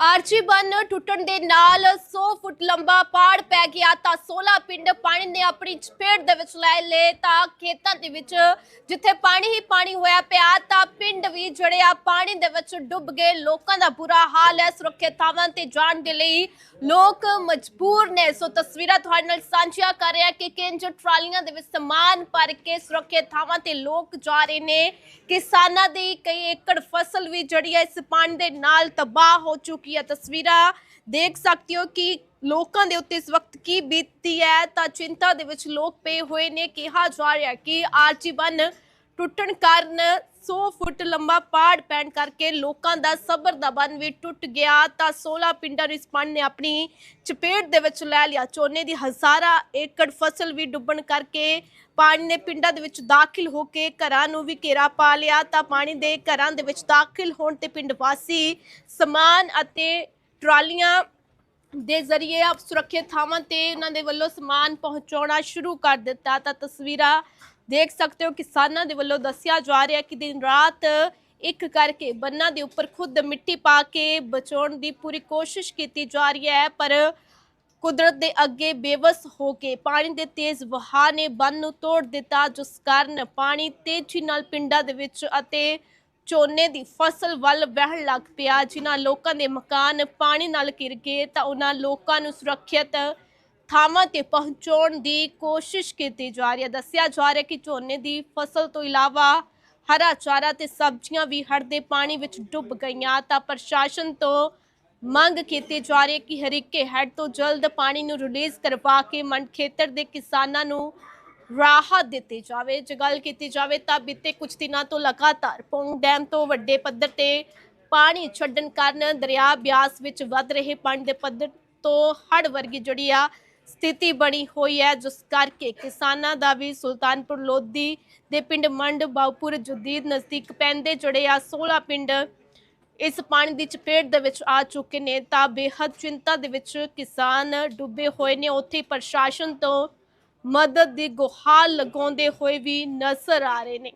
ਆਰਜੀ ਬੰਨ ਟੁੱਟਣ ਦੇ ਨਾਲ 100 ਫੁੱਟ ਲੰਬਾ ਪਾੜ ਪੈ ਗਿਆ ਤਾਂ 16 ਪਿੰਡ ਪਾਣੀ ਨੇ ਆਪਣੀ ਚਪੇਟ ਦੇ ਵਿੱਚ ਲੈ ਲਏ ਤਾਂ ਖੇਤਾਂ ਦੇ ਵਿੱਚ ਜਿੱਥੇ ਪਾਣੀ ਹੀ ਪਾਣੀ ਹੋਇਆ ਪਿਆ ਤਾਂ ਪਿੰਡ ਵੀ ਜਿਹੜੇ ਆ ਪਾਣੀ ਦੇ ਵਿੱਚ ਡੁੱਬ ਗਏ। ਲੋਕਾਂ ਦਾ ਬੁਰਾ ਹਾਲ ਹੈ। ਸੁਰੱਖਿਅਤ ਥਾਵਾਂ ਤੇ ਜਾਣ ਦੇ ਲਈ ਲੋਕ ਮਜਬੂਰ ਨੇ। ਸੋ ਤਸਵੀਰਾਂ ਤੁਹਾਡੇ ਨਾਲ ਸਾਂਝੀਆਂ ਕਰ ਰਿਹਾ ਕਿ ਕਿੰਜ ਟਰਾਲੀਆਂ ਦੇ ਵਿੱਚ ਸਮਾਨ ਭਰ ਕੇ ਸੁਰੱਖਿਅਤ ਥਾਵਾਂ ਤੇ ਲੋਕ ਜਾ ਰਹੇ ਨੇ। ਕਿਸਾਨਾਂ ਦੀ ਕਈ ਏਕੜ ਫਸਲ ਵੀ ਜਿਹੜੀ ਹੈ ਇਸ ਪਾਣੀ ਦੇ ਨਾਲ ਤਬਾਹ ਹੋ ਚੁੱਕੀ ਹੈ ਤਸਵੀਰਾਂ ਦੇਖ ਸਕਦੇ ਹੋ ਕਿ ਲੋਕਾਂ ਦੇ ਉੱਤੇ ਇਸ ਵਕਤ ਕੀ ਬੀਤਦੀ ਹੈ ਤਾਂ ਚਿੰਤਾ ਦੇ ਵਿੱਚ ਲੋਕ ਪਏ ਹੋਏ ਨੇ। ਕਿਹਾ ਜਾ ਰਿਹਾ ਕਿ ਆਰਜੀ ਬੰਨ ਟੁੱਟਣ ਕਾਰਨ 100 ਫੁੱਟ ਲੰਬਾ ਪਾੜ ਪੈਣ ਕਰਕੇ ਲੋਕਾਂ ਦਾ ਸਬਰ ਦਾ ਬੰਨ ਵੀ ਟੁੱਟ ਗਿਆ। ਤਾਂ 16 ਪਿੰਡਾਂ ਨੂੰ ਇਸ ਪਾਣੀ ਨੇ ਆਪਣੀ ਚਪੇਟ ਦੇ ਵਿੱਚ ਲੈ ਲਿਆ। ਝੋਨੇ ਦੀ ਹਜ਼ਾਰਾਂ ਏਕੜ ਫਸਲ ਵੀ ਡੁੱਬਣ ਕਰਕੇ ਪਾਣੀ ਨੇ ਪਿੰਡਾਂ ਦੇ ਵਿੱਚ ਦਾਖਲ ਹੋ ਕੇ ਘਰਾਂ ਨੂੰ ਵੀ ਘੇਰਾ ਪਾ ਲਿਆ। ਤਾਂ ਪਾਣੀ ਦੇ ਘਰਾਂ ਦੇ ਵਿੱਚ ਦਾਖਲ ਹੋਣ ਤੇ ਪਿੰਡ ਵਾਸੀ ਸਮਾਨ ਅਤੇ ਟਰਾਲੀਆਂ ਦੇ ਜ਼ਰੀਏ ਆਪ ਸੁਰੱਖਿਅਤ ਥਾਵਾਂ ਤੇ ਉਹਨਾਂ ਦੇ ਵੱਲੋਂ ਸਮਾਨ ਪਹੁੰਚਾਉਣਾ ਸ਼ੁਰੂ ਕਰ ਦਿੱਤਾ। ਤਾਂ ਤਸਵੀਰਾਂ ਦੇਖ ਸਕਦੇ ਹੋ ਕਿਸਾਨਾਂ ਦੇ ਵੱਲੋਂ ਦੱਸਿਆ ਜਾ ਰਿਹਾ ਕਿ ਦਿਨ ਰਾਤ ਇੱਕ ਕਰਕੇ ਬੰਨਾਂ ਦੇ ਉੱਪਰ ਖੁਦ ਮਿੱਟੀ ਪਾ ਕੇ ਬਚਾਉਣ ਦੀ ਪੂਰੀ ਕੋਸ਼ਿਸ਼ ਕੀਤੀ ਜਾ ਰਹੀ ਹੈ, ਪਰ ਕੁਦਰਤ ਦੇ ਅੱਗੇ ਬੇਵਸ ਹੋ ਕੇ ਪਾਣੀ ਦੇ ਤੇਜ਼ ਵਹਾਅ ਨੇ ਬੰਨ ਨੂੰ ਤੋੜ ਦਿੱਤਾ, ਜਿਸ ਕਾਰਨ ਪਾਣੀ ਤੇਜ਼ੀ ਨਾਲ ਪਿੰਡਾਂ ਦੇ ਵਿੱਚ ਅਤੇ ਝੋਨੇ ਦੀ ਫਸਲ ਵੱਲ ਵਹਿਣ ਲੱਗ ਪਿਆ। ਜਿਨ੍ਹਾਂ ਲੋਕਾਂ ਦੇ ਮਕਾਨ ਪਾਣੀ ਨਾਲ ਘਿਰ ਗਏ ਤਾਂ ਉਹਨਾਂ ਲੋਕਾਂ ਨੂੰ ਸੁਰੱਖਿਅਤ ਥਾਵਾਂ ਤੇ ਪਹੁੰਚਾਉਣ ਦੀ ਕੋਸ਼ਿਸ਼ ਕੀਤੀ ਜਾ ਰਹੀ ਹੈ। ਦੱਸਿਆ ਜਾ ਰਿਹਾ ਕਿ ਝੋਨੇ ਦੀ ਫਸਲ ਤੋਂ ਇਲਾਵਾ ਹਰਾ ਚਾਰਾ ਤੇ ਸਬਜ਼ੀਆਂ ਵੀ ਹੜ੍ਹ ਦੇ ਪਾਣੀ ਵਿੱਚ ਡੁੱਬ ਗਈਆਂ। ਤਾਂ ਪ੍ਰਸ਼ਾਸਨ ਤੋਂ ਮੰਗ ਕੀਤੀ ਜਾ ਰਹੀ ਹੈ ਕਿ ਹਰੀਕੇ ਹੈਡ ਤੋਂ ਜਲਦ ਪਾਣੀ ਨੂੰ ਰਿਲੀਜ਼ ਕਰਵਾ ਕੇ ਮੰਡ ਖੇਤਰ ਦੇ ਕਿਸਾਨਾਂ ਨੂੰ ਰਾਹਤ ਦਿੱਤੀ ਜਾਵੇ। ਜੇ ਗੱਲ ਕੀਤੀ ਜਾਵੇ ਤਾਂ ਬੀਤੇ ਕੁਝ ਦਿਨਾਂ ਤੋਂ ਲਗਾਤਾਰ ਪੌਂਗ ਡੈਮ ਤੋਂ ਵੱਡੇ ਪੱਧਰ ਤੇ ਪਾਣੀ ਛੱਡਣ ਕਾਰਨ ਦਰਿਆ ਬਿਆਸ ਵਿੱਚ ਵੱਧ ਰਹੇ ਪਾਣੀ ਦੇ ਪੱਧਰ ਤੋਂ ਹੜ ਵਰਗੀ ਜਿਹੜੀ ਆ ਸਥਿਤੀ ਬਣੀ ਹੋਈ ਹੈ, ਜਿਸ ਕਰਕੇ ਕਿਸਾਨਾਂ ਦਾ ਵੀ ਸੁਲਤਾਨਪੁਰ ਲੋਧੀ ਦੇ ਪਿੰਡ ਮੰਡ ਬਾਉਪੁਰ ਜਦੀਦ ਨਜ਼ਦੀਕ ਪੈਂਦੇ ਜਿਹੜੇ ਆ 16 ਪਿੰਡ ਇਸ ਪਾਣੀ ਦੀ ਚਪੇਟ ਦੇ ਵਿੱਚ ਆ ਚੁੱਕੇ ਨੇ, ਤਾਂ ਬੇਹੱਦ ਚਿੰਤਾ ਦੇ ਵਿੱਚ ਕਿਸਾਨ ਡੁੱਬੇ ਹੋਏ ਨੇ। ਉੱਥੇ ਪ੍ਰਸ਼ਾਸਨ ਤੋਂ ਮਦਦ ਦੀ ਗੁਹਾਰ ਲਗਾਉਂਦੇ ਹੋਏ ਵੀ ਨਜ਼ਰ ਆ ਰਹੇ ਨੇ।